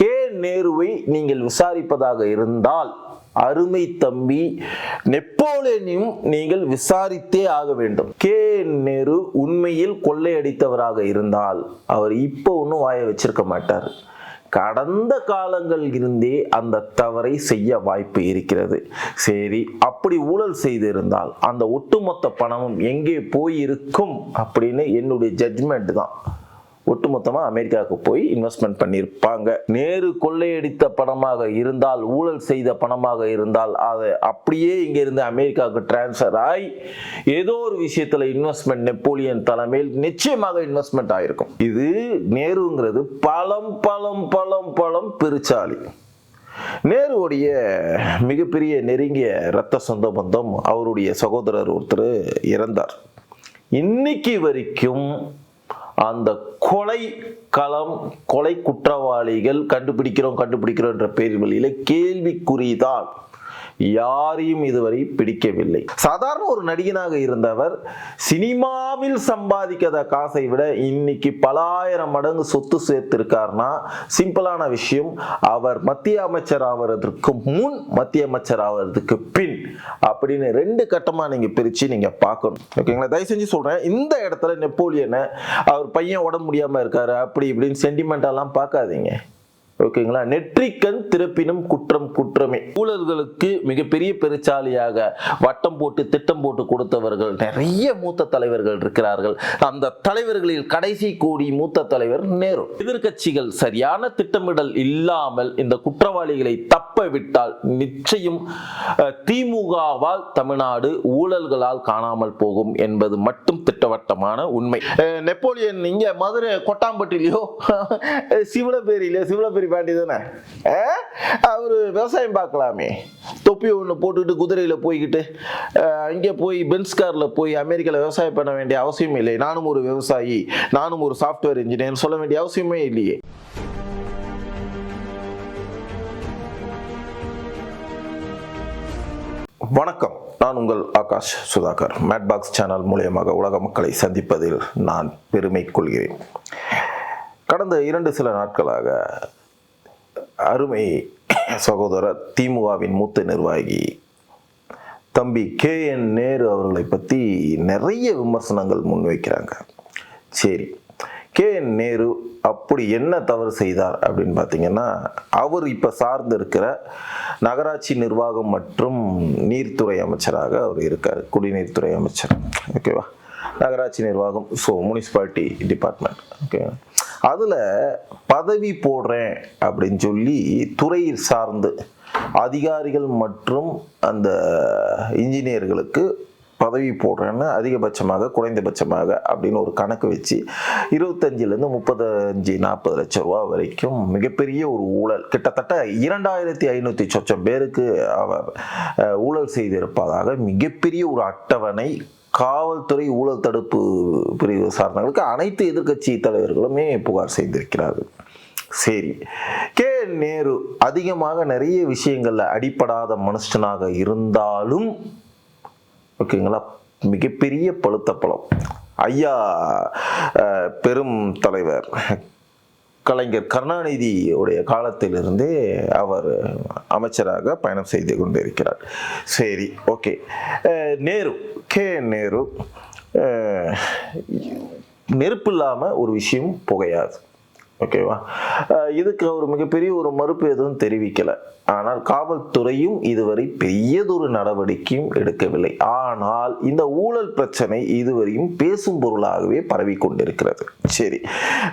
K நேருவை நீங்கள் விசாரிப்பதாக இருந்தால் அருமை தம்பி நெப்போலியனையும் நீங்கள் விசாரித்தே ஆக வேண்டும். கே நேரு உண்மையில் கொள்ளையடித்தவராக இருந்தால் அவர் இப்போ ஒன்றும் வாய வச்சிருக்க மாட்டார். கடந்த காலங்கள் இருந்தே அந்த தவறை செய்ய வாய்ப்பு இருக்கிறது. சரி அப்படி ஊழல் செய்திருந்தால் அந்த ஒட்டுமொத்த பணமும் எங்கே போயிருக்கும் அப்படின்னு என்னுடைய ஜட்ஜ்மெண்ட் தான். ஒட்டுமொத்தமாக அமெரிக்காவுக்கு போய் இன்வெஸ்ட்மெண்ட் பண்ணியிருப்பாங்க. நேரு கொள்ளையடித்த பணமாக இருந்தால் ஊழல் செய்த பணமாக இருந்தால் அதை அப்படியே இங்கிருந்து அமெரிக்காவுக்கு டிரான்ஸ்ஃபர் ஆகி ஏதோ ஒரு விஷயத்தில் இன்வெஸ்ட்மெண்ட் நெப்போலியன் தலைமையில் நிச்சயமாக இன்வெஸ்ட்மெண்ட் ஆகிருக்கும் இது நேருங்கிறது பழம் பழம் பழம் பழம் பெருச்சாலி நேருடைய மிகப்பெரிய நெருங்கிய இரத்த சொந்த பந்தம் அவருடைய சகோதரர் ஒருத்தர் இறந்தார். இன்னைக்கு வரைக்கும் அந்த கொலை களம் கொலை குற்றவாளிகள் கண்டுபிடிக்கிறோம் கண்டுபிடிக்கிறோம் என்ற பேர்வழியில கேள்விக்குறிதான். யாரையும் இதுவரை பிடிக்கவில்லை. சாதாரண ஒரு நடிகனாக இருந்தவர் சினிமாவில் சம்பாதிக்காத காசை விட இன்னைக்கு பலாயிரம் மடங்கு சொத்து சேர்த்திருக்காருன்னா சிம்பிளான விஷயம். அவர் மத்திய அமைச்சர் ஆவதற்கு முன் மத்திய அமைச்சர் ஆவதற்கு பின் அப்படின்னு ரெண்டு கட்டமாக நீங்கள் பிரித்து நீங்கள் பார்க்கணும். ஓகேங்களா? தயவு செஞ்சு சொல்கிறேன் இந்த இடத்துல நெப்போலியனை அவர் பையன் உடம்பு முடியாமல் இருக்காரு அப்படி இப்படின்னு சென்டிமெண்டெல்லாம் பார்க்காதீங்க. ஓகேங்களா? நெற்றிக்கண் திறப்பினும் குற்றம் குற்றமே. ஊழல்களுக்கு மிகப்பெரிய பெருச்சாலியாக வட்டம் போட்டு திட்டம் போட்டு கொடுத்தவர்கள் நிறைய மூத்த தலைவர்கள் இருக்கிறார்கள். அந்த தலைவர்களில் கடைசி கோடி மூத்த தலைவர் நேரு. எதிர்க்கட்சிகள் சரியான திட்டமிடல் இல்லாமல் இந்த குற்றவாளிகளை தப்ப விட்டால் நிச்சயம் திமுகவால் தமிழ்நாடு ஊழல்களால் காணாமல் போகும் என்பது மட்டும் திட்டவட்டமான உண்மை. நெப்போலியன் இங்க மதுரை கொட்டாம்பட்டிலையோ சிவலப்பேரியில சிவலப்பேரி பாண்டி தானே? அவர் விவசாயம் பார்க்கலாமே. தொப்பி ஒன்று போட்டுக்கிட்டு குதிரையில் போய்கிட்டு அங்கே போய் பென்ஸ் காரில் போய் அமெரிக்காவில் விவசாயம் பண்ண வேண்டிய அவசியம் இல்லை நானும் ஒரு விவசாயி நானும் ஒரு சாஃப்ட்வேர் இன்ஜினியர் சொல்ல வேண்டிய அவசியமே இல்லையே. வணக்கம். நான் உங்கள் ஆகாஷ் சுதாகர். மேட்பாக்ஸ் சேனல் மூலியமாக உலக மக்களை சந்திப்பதில் நான் பெருமை கொள்கிறேன். கடந்த இரண்டு சில நாட்களாக அருமை சகோதரர் திமுகவின் மூத்த நிர்வாகி தம்பி கே என் நேரு அவர்களை பற்றி நிறைய விமர்சனங்கள் முன்வைக்கிறாங்க. சரி கே என் நேரு அப்படி என்ன தவறு செய்தார் அப்படின்னு பார்த்தீங்கன்னா அவர் இப்போ சார்ந்து இருக்கிற நகராட்சி நிர்வாகம் மற்றும் நீர்த்துறை அமைச்சராக அவர் இருக்கார் குடிநீர்த்துறை அமைச்சர். ஓகேவா நகராட்சி நிர்வாகம் ஸோ முனிசிபாலிட்டி டிபார்ட்மெண்ட் ஓகேவா அதில் பதவி போடுறேன் அப்படின்னு சொல்லி துறையில் சார்ந்து அதிகாரிகள் மற்றும் அந்த இன்ஜினியர்களுக்கு பதவி போடுறேன்னு அதிகபட்சமாக குறைந்தபட்சமாக அப்படின்னு ஒரு கணக்கு வச்சு இருபத்தஞ்சிலேருந்து முப்பத்தஞ்சு நாற்பது லட்சம் ரூபா வரைக்கும் மிகப்பெரிய ஒரு ஊழல். கிட்டத்தட்ட இரண்டாயிரத்தி ஐநூற்றி சொச்சம் பேருக்கு அவர் ஊழல் செய்திருப்பதாக மிகப்பெரிய ஒரு அட்டவணை காவல்துறை ஊழல் தடுப்பு பிரிவு சார்ந்தவர்களுக்கு அனைத்து எதிர்க்கட்சி தலைவர்களுமே புகார் செய்திருக்கிறார்கள். சரி. கே. நேரு அதிகமாக நிறைய விஷயங்களில் அடிப்படாத மனுஷனாக இருந்தாலும் ஓகேங்களா மிகப்பெரிய பழுத்த பழம். ஐயா பெரும் தலைவர் கலைஞர் கருணாநிதியுடைய காலத்திலிருந்தே அவர் அமைச்சராக பயணம் செய்து கொண்டிருக்கிறார். சரி ஓகே. நேரு கே. நேரு நெருப்பு இல்லாமல் ஒரு விஷயம் புகையாது. ஓகேவா இதுக்கு அவர் மிகப்பெரிய ஒரு மறுப்பு எதுவும் தெரிவிக்கல. ஆனால் காவல்துறையும் இதுவரை பெரியதொரு நடவடிக்கையும் எடுக்கவில்லை. ஆனால் இந்த ஊழல் பிரச்சனை இதுவரையும் பேசும் பொருளாகவே பரவி கொண்டிருக்கிறது. சரி.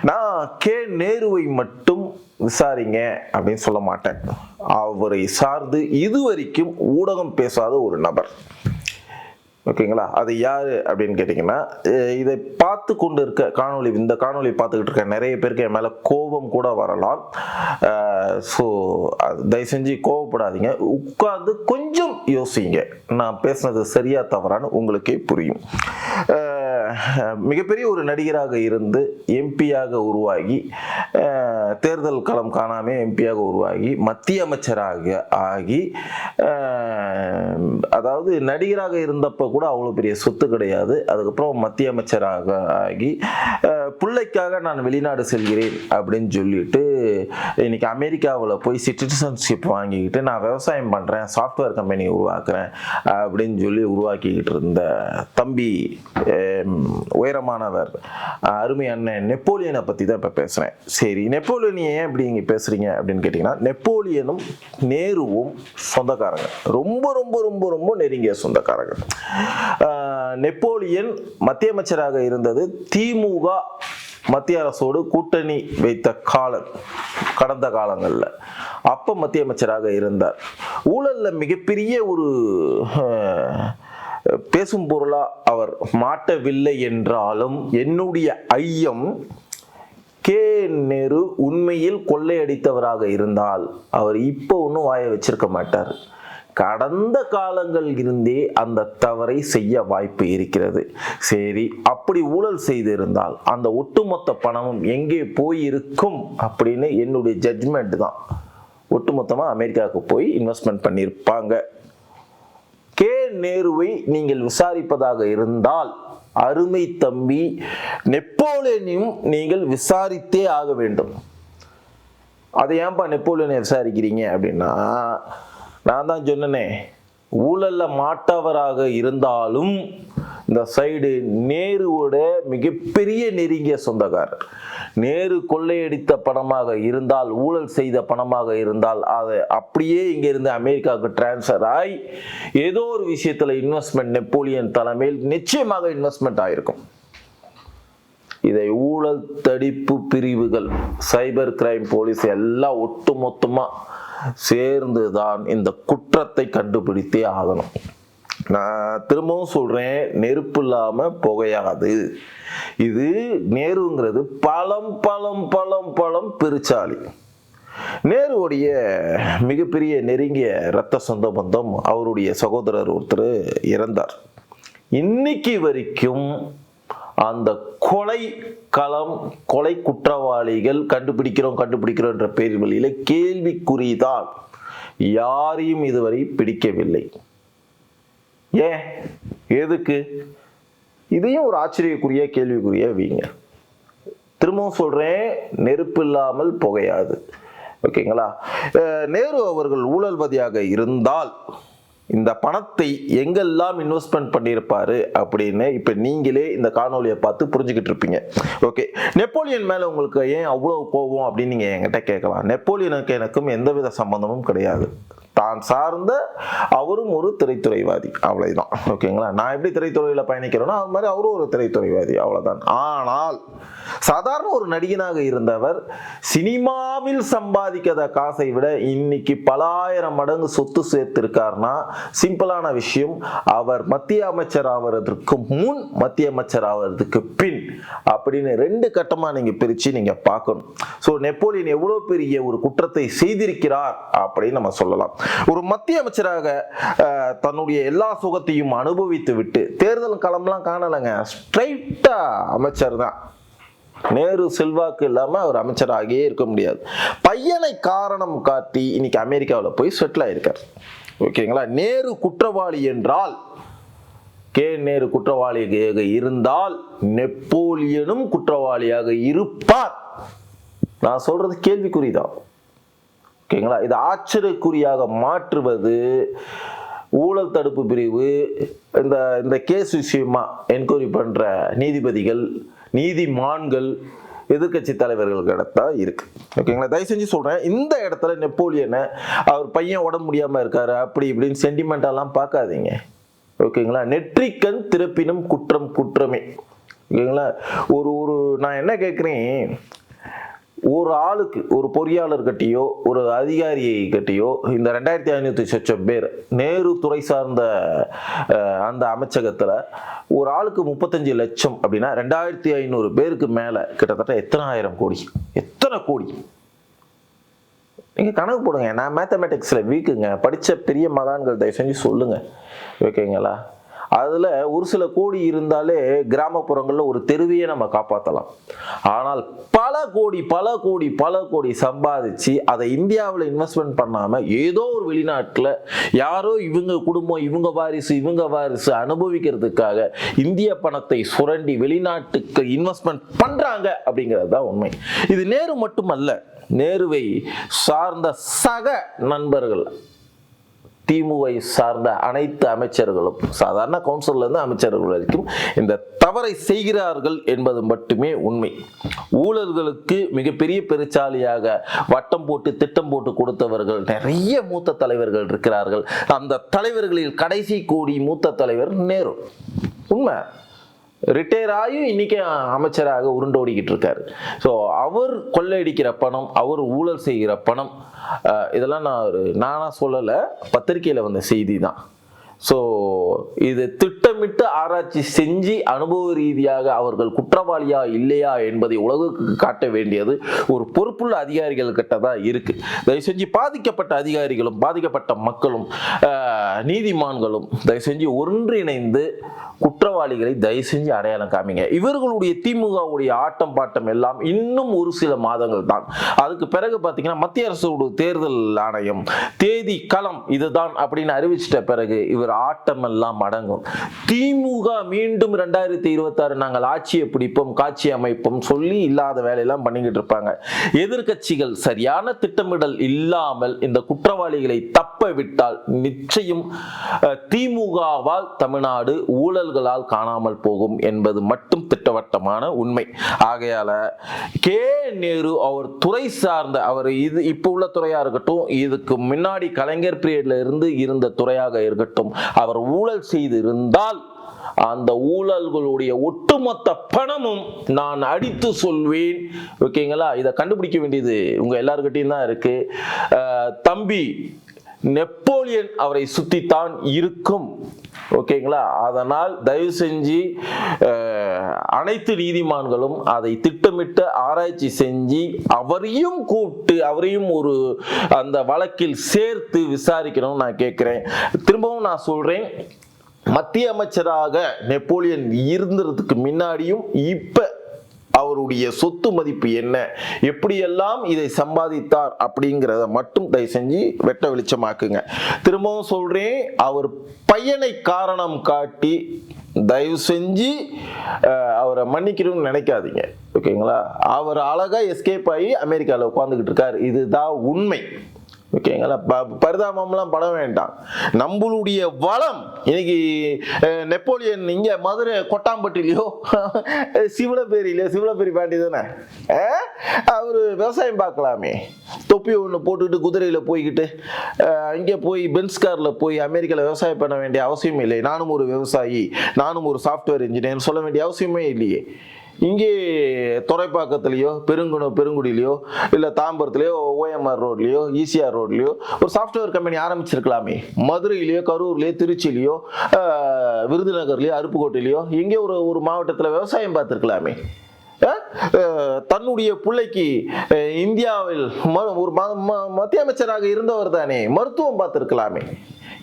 நான் கே. நேருவை மட்டும் விசாரிங்க அப்படின்னு சொல்ல மாட்டேன். அவரை சார்ந்து இதுவரைக்கும் ஊடகம் பேசாத ஒரு நபர். ஓகேங்களா? அது யார் அப்படின்னு கேட்டிங்கன்னா இதை பார்த்து கொண்டு இருக்க காணொலி இந்த காணொலி பார்த்துக்கிட்டு இருக்க நிறைய பேருக்கு என் மேலே கோபம் கூட வரலாம். ஸோ தயவு செஞ்சு கோவப்படாதீங்க. உட்கார்ந்து கொஞ்சம் யோசிங்க. நான் பேசுனது சரியா தவறான்னு உங்களுக்கே புரியும். மிகப்பெரிய ஒரு நடிகராக இருந்து எம்பியாக உருவாகி தேர்தல் களம் காணாமே எம்பியாக உருவாகி மத்திய அமைச்சராக ஆகி அதாவது நடிகராக இருந்தப்போ கூட அவ்வளோ பெரிய சொத்து கிடையாது. அதுக்கப்புறம் மத்திய அமைச்சராக ஆகி பிள்ளைக்காக நான் வெளிநாடு செல்கிறேன் அப்படின்னு சொல்லிட்டு இன்னைக்கு அமெரிக்காவில் போய் சிட்டிசன்ஷிப் வாங்கிக்கிட்டு நான் விவசாயம் பண்ணுறேன் சாஃப்ட்வேர் கம்பெனி உருவாக்குறேன் அப்படின்னு சொல்லி உருவாக்கிக்கிட்டு இருந்த தம்பி உயரமானவர். அருமை அண்ணன் நெப்போலியனை பற்றி தான் இப்போ பேசுகிறேன் சரி நெப்போலியன் ஏன் இப்படி இங்கே பேசுகிறீங்க அப்படின்னு கேட்டிங்கன்னா நெப்போலியனும் நேருவும் சொந்தக்காரங்க. ரொம்ப ரொம்ப ரொம்ப ரொம்ப நெருங்கிய சொந்தக்காரங்க. நெப்போலியன் மத்திய அமைச்சராக இருந்தது திமுக மத்திய அரசோடு கூட்டணி வைத்த காலம் கடந்த காலங்களில். அப்போ மத்திய அமைச்சராக இருந்தார். ஊழலில் மிகப்பெரிய ஒரு பேசும் பொருளா அவர் மாட்டவில்லை என்றாலும் என்னுடைய ஐயம் கே நேரு உண்மையில் கொள்ளையடித்தவராக இருந்தால் அவர் இப்போ ஒன்றும் வாய வச்சிருக்க மாட்டார். கடந்த காலங்கள் இருந்தே அந்த தவறை செய்ய வாய்ப்பு இருக்கிறது. சரி அப்படி ஊழல் செய்திருந்தால் அந்த ஒட்டுமொத்த பணமும் எங்கே போயிருக்கும் அப்படின்னு என்னுடைய ஜட்ஜ்மெண்ட் தான். ஒட்டுமொத்தமாக அமெரிக்காவுக்கு போய் இன்வெஸ்ட்மெண்ட் பண்ணியிருப்பாங்க. நேருவை நீங்கள் விசாரிப்பதாக இருந்தால் அருமை தம்பி நெப்போலியனையும் நீங்கள் விசாரித்தே ஆக வேண்டும். அதை ஏன்பா நெப்போலியனை விசாரிக்கிறீங்க அப்படின்னா நான் தான் சொன்னனே ஊழல்ல மாட்டவராக இருந்தாலும் இந்த சைடு நேருவோட மிகப்பெரிய நெருங்கிய சொந்தக்காரர். நேரு கொள்ளையடித்த பணமாக இருந்தால் ஊழல் செய்த பணமாக இருந்தால் அதை அப்படியே இங்கிருந்து அமெரிக்காவுக்கு டிரான்ஸ்ஃபர் ஆகி ஏதோ ஒரு விஷயத்தில் இன்வெஸ்ட்மெண்ட் நெப்போலியன் தலைமையில் நிச்சயமாக இன்வெஸ்ட்மெண்ட் ஆகிருக்கும் இதை ஊழல் தடுப்பு பிரிவுகள் சைபர் கிரைம் போலீஸ் எல்லாம் ஒட்டுமொத்தமாக சேர்ந்து தான் இந்த குற்றத்தை கண்டுபிடித்தே ஆகணும். நான் திரும்பவும் சொல்கிறேன் நெருப்பு இல்லாமல் புகையாது. இது நேருங்கிறது பழம் பழம் பழம் பழம் பெருச்சாளி நேருடைய மிகப்பெரிய நெருங்கிய இரத்த சொந்த பந்தம் அவருடைய சகோதரர் ஒருத்தர் இறந்தார். இன்னைக்கு வரைக்கும் அந்த கொலை களம் கொலை குற்றவாளிகள் கண்டுபிடிக்கிறோம் கண்டுபிடிக்கிறோம் என்ற பேர் வழியில் கேள்விக்குறிதான் யாரையும் இதுவரை பிடிக்கவில்லை. ஏன்? எதுக்கு? இதையும் ஒரு ஆச்சரியக்குரிய கேள்விக்குரிய வீங்க. திரும்பவும் சொல்கிறேன் நெருப்பு இல்லாமல் புகையாது. ஓகேங்களா? நேரு அவர்கள் ஊழல்வதியாக இருந்தால் இந்த பணத்தை எங்கெல்லாம் இன்வெஸ்ட்மெண்ட் பண்ணியிருப்பாரு அப்படின்னு இப்போ நீங்களே இந்த காணொலியை பார்த்து புரிஞ்சுக்கிட்டு இருப்பீங்க. ஓகே. நெப்போலியன் மேலே உங்களுக்கு ஏன் அவ்வளோ கோபம் அப்படின்னு நீங்கள் என்கிட்ட கேட்கலாம். நெப்போலியனுக்கு எனக்கும் எந்தவித சம்பந்தமும் கிடையாது. தான் சார்ந்த அவரும் ஒரு திரைத்துறைவாதி. அவ்வளவுதான். ஓகேங்களா? நான் எப்படி திரைத்துறையில் பயணிக்கிறேனோ அது மாதிரி அவரும் ஒரு திரைத்துறைவாதி. அவ்வளவுதான். ஆனால் சாதாரண ஒரு நடிகனாக இருந்தவர் சினிமாவில் சம்பாதிக்காத காசை விட இன்னைக்கு பலாயிரம் மடங்கு சொத்து சேர்த்திருக்காருன்னா சிம்பிளான விஷயம். அவர் மத்திய அமைச்சர் ஆவதற்கு முன் மத்திய அமைச்சர் ஆவதற்கு பின் அப்படின்னு ரெண்டு கட்டமா நீங்க பிரிச்சு நீங்க பார்க்கணும். ஸோ நெப்போலியன் எவ்வளோ பெரிய ஒரு குற்றத்தை செய்திருக்கிறார் அப்படின்னு நம்ம சொல்லலாம். ஒரு மத்திய அமைச்சராக அஹ், தன்னுடைய எல்லா சுகத்தையும் அனுபவித்து விட்டு தேர்தல் களம்லாம் காணலைங்க. ஸ்ட்ரைட்டா அமைச்சர் தான். நேரு செல்வாக்கு இல்லாம அவர் அமைச்சராகியே இருக்க முடியாது. பையனை காரணம் காட்டி இன்னைக்கு அமெரிக்காவில் போய் செட்டில் ஆயிருக்கார். ஓகேங்களா? நேரு குற்றவாளி என்றால் கே. நேரு குற்றவாளியாக இருந்தால் நெப்போலியனும் குற்றவாளியாக இருப்பார். நான் சொல்றது கேள்விக்குறிதான். ஓகேங்களா? இது ஆச்சரியக்குறியாக மாற்றுவது ஊழல் தடுப்பு பிரிவு இந்த இந்த கேஸ் விஷயமா என்கொயரி பண்ணுற நீதிபதிகள் நீதிமான்கள் எதிர்க்கட்சி தலைவர்களுக்கு தான் இருக்கு. ஓகேங்களா? தயவு செஞ்சு சொல்றேன் இந்த இடத்துல நெப்போலியனை அவர் பையன் உடம்பு முடியாம இருக்காரு அப்படி இப்படின்னு சென்டிமெண்டெல்லாம் பார்க்காதீங்க. ஓகேங்களா? நெற்றிக்கண் திறப்பினும் குற்றம் குற்றமே. ஓகேங்களா? ஒரு ஒரு நான் என்ன கேட்குறேன்? ஒரு ஆளுக்கு ஒரு பொறியாளர் கட்டியோ ஒரு அதிகாரியை கட்டியோ இந்த ரெண்டாயிரத்தி ஐநூற்றி சொச்சம் பேர் நேரு துறை சார்ந்த அந்த அமைச்சகத்தில் ஒரு ஆளுக்கு முப்பத்தஞ்சு லட்சம் அப்படின்னா ரெண்டாயிரத்தி ஐநூறு பேருக்கு மேலே கிட்டத்தட்ட எத்தனை ஆயிரம் கோடி? எத்தனை கோடி? நீங்கள் கணக்கு போடுங்க. நான் மேத்தமெட்டிக்ஸில் வீக்குங்க. படித்த பெரிய மகான்கள் தயவு செஞ்சு சொல்லுங்கள் ஓகேங்களா? அதில் ஒரு சில கோடி இருந்தாலே கிராமப்புறங்களில் ஒரு தெருவையே நம்ம காப்பாற்றலாம் ஆனால் பல கோடி பல கோடி பல கோடி சம்பாதிச்சு அதை இந்தியாவில் இன்வெஸ்ட்மெண்ட் பண்ணாமல் ஏதோ ஒரு வெளிநாட்டில் யாரோ இவங்க குடும்பம் இவங்க வாரிசு இவங்க வாரிசு அனுபவிக்கிறதுக்காக இந்திய பணத்தை சுரண்டி வெளிநாட்டுக்கு இன்வெஸ்ட்மெண்ட் பண்ணுறாங்க அப்படிங்கிறது தான் உண்மை. இது நேரு மட்டுமல்ல நேருவை சார்ந்த சக நண்பர்கள் திமுகை சார்ந்த அனைத்து அமைச்சர்களும் சாதாரண கவுன்சிலிருந்து அமைச்சர்கள் வரைக்கும் இந்த தவறை செய்கிறார்கள் என்பது மட்டுமே உண்மை. ஊழல்களுக்கு மிகப்பெரிய பெருச்சாலியாக வட்டம் போட்டு திட்டம் போட்டு கொடுத்தவர்கள் நிறைய மூத்த தலைவர்கள் இருக்கிறார்கள். அந்த தலைவர்களில் கடைசி கோடி மூத்த தலைவர் நேரு. உண்மை? ரிட்டையர் ஆகி இன்றைக்கி அமைச்சராக உருண்டோடிக்கிட்டு இருக்காரு. ஸோ அவர் கொள்ளையடிக்கிற பணம் அவர் ஊழல் செய்கிற பணம் இதெல்லாம் நான் ஒரு நானாக சொல்லலை பத்திரிக்கையில் வந்த செய்தி தான் ஸோ இது திட்டமிட்டு ஆராய்ச்சி செஞ்சு அனுபவ ரீதியாக அவர்கள் குற்றவாளியா இல்லையா என்பதை உலகுக்கு காட்ட வேண்டியது ஒரு பொறுப்புள்ள அதிகாரிகள் கிட்ட தான் இருக்கு. தயவு செஞ்சு பாதிக்கப்பட்ட அதிகாரிகளும் பாதிக்கப்பட்ட மக்களும் நீதிமான்களும் தயவு செஞ்சு ஒன்றிணைந்து குற்றவாளிகளை தயவு செஞ்சு அடையாளம் காமிங்க. இவர்களுடைய திமுகவுடைய ஆட்டம் பாட்டம் எல்லாம் இன்னும் ஒரு சில மாதங்கள் தான். அதுக்கு பிறகு பார்த்தீங்கன்னா மத்திய அரசோட தேர்தல் ஆணையம் தேதி களம் இதுதான் அப்படின்னு அறிவிச்சிட்ட பிறகு இவர் ஆட்டம் எல்லாம் அடங்கும். திமுக மீண்டும் ரெண்டாயிரத்தி இருபத்தாறு நாங்கள் ஆட்சியை பிடிப்போம் காட்சி அமைப்போம் சொல்லி இல்லாத வேலையெல்லாம் பண்ணிக்கிட்டு இருப்பாங்க. எதிர்க்கட்சிகள் சரியான திட்டமிடல் இல்லாமல் இந்த குற்றவாளிகளை தப்ப விட்டால் நிச்சயம் திமுகவால் தமிழ்நாடு ஊழல்களால் காணாமல் போகும் என்பது மட்டும் திட்டவட்டமான உண்மை. ஆகையால கே நேரு அவர் துறை சார்ந்த அவர் இது இப்போ உள்ள துறையா இருக்கட்டும் இதுக்கு முன்னாடி கலைஞர் பீரியட்ல இருந்து இருந்த துறையாக இருக்கட்டும் அவர் ஊழல் செய்து இருந்தால் அந்த ஊழல்களுடைய ஒட்டுமொத்த பணமும் நான் அடித்து சொல்வேன். ஓகேங்களா? இதை கண்டுபிடிக்க வேண்டியது உங்க எல்லாருக்கிட்டையும் தான் இருக்கு. தம்பி நெப்போலியன் அவரை சுற்றித்தான் இருக்கும். ஓகேங்களா? அதனால் தயவு செஞ்சு அனைத்து நீதிமான்களும் அதை திட்டமிட்டு ஆராய்ச்சி செஞ்சு அவரையும் கூப்பிட்டு அவரையும் ஒரு அந்த வழக்கில் சேர்த்து விசாரிக்கணும்னு நான் கேட்குறேன். திரும்பவும் நான் சொல்கிறேன் மத்திய அமைச்சராக நெப்போலியன் இருந்ததுக்கு முன்னாடியும் இப்போ அவருடைய சொத்து மதிப்பு என்ன? எப்படியெல்லாம் இதை சம்பாதித்தார் அப்படிங்கிறத மட்டும் தயவு செஞ்சு வெட்ட வெளிச்சமாக்குங்க. திரும்பவும் சொல்றேன் அவர் பையனை காரணம் காட்டி தயவு செஞ்சு அவரை மன்னிக்கணும்னு நினைக்காதீங்க. ஓகேங்களா? அவர் அழகாக எஸ்கேப் ஆகி அமெரிக்காவில் உட்காந்துக்கிட்டு இருக்கார். இதுதான் உண்மை. ஓகேங்களா? ப- பரிதாபம்லாம் பட வேண்டாம். நம்மளுடைய வளம் இன்னைக்கு நெப்போலியன் இங்கே மதுரை கொட்டாம்பட்டிலையோ சிவலப்பேரியிலையோ சிவலப்பேரி பாண்டி தானே? அவர் விவசாயம் பார்க்கலாமே. தொப்பி ஒன்று போட்டுக்கிட்டு குதிரையில் போய்கிட்டு இங்கே அங்கே போய் பென்ஸ் போய் அமெரிக்காவில் விவசாயம் பண்ண வேண்டிய அவசியம் இல்லை நானும் ஒரு விவசாயி நானும் ஒரு சாஃப்ட்வேர் இன்ஜினியர் சொல்ல வேண்டிய அவசியமே இல்லையே. இங்கே துறைப்பாக்கத்துலேயோ பெருங்குண பெருங்குடியிலையோ இல்லை தாம்பரத்துலேயோ ஓஎம்ஆர் ரோட்லேயோ ஈசிஆர் ரோட்லேயோ ஒரு சாஃப்ட்வேர் கம்பெனி ஆரம்பிச்சிருக்கலாமே. மதுரையிலையோ கரூர்லேயோ திருச்சியிலையோ விருதுநகர்லேயோ அருப்புக்கோட்டையிலையோ எங்கே ஒரு ஒரு மாவட்டத்தில் விவசாயம் பார்த்துருக்கலாமே. தன்னுடைய பிள்ளைக்கு இந்தியாவில் ம- ஒரு ம- ம- மத்திய அமைச்சராக இருந்தவர் தானே மருத்துவம் பார்த்துருக்கலாமே.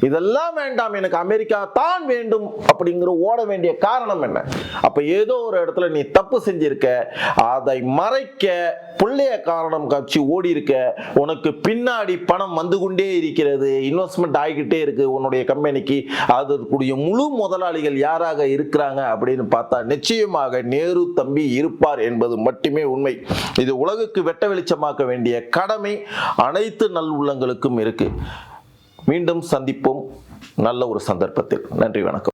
இதெல்லாம் வேண்டாம் எனக்கு அமெரிக்கா தான் வேண்டும் அப்படிங்கிற ஓட வேண்டிய காரணம் என்ன? அப்ப ஏதோ ஒரு இடத்துல நீ தப்பு செஞ்சிருக்க அதை மறைக்க பிள்ளைய காரணம் காட்சி ஓடி இருக்க உனக்கு பின்னாடி பணம் வந்து கொண்டே இருக்கிறது இன்வெஸ்ட்மெண்ட் ஆகிக்கிட்டே இருக்கு உன்னுடைய கம்பெனிக்கு அதற்குரிய முழு முதலாளிகள் யாராக இருக்கிறாங்க அப்படின்னு பார்த்தா நிச்சயமாக நேரு தம்பி இருப்பார் என்பது மட்டுமே உண்மை. இது உலகுக்கு வெட்ட வெளிச்சமாக்க வேண்டிய கடமை அனைத்து நல் உள்ளங்களுக்கும் இருக்குது மீண்டும் சந்திப்போம். நல்ல ஒரு சந்தர்ப்பத்தில். நன்றி வணக்கம்.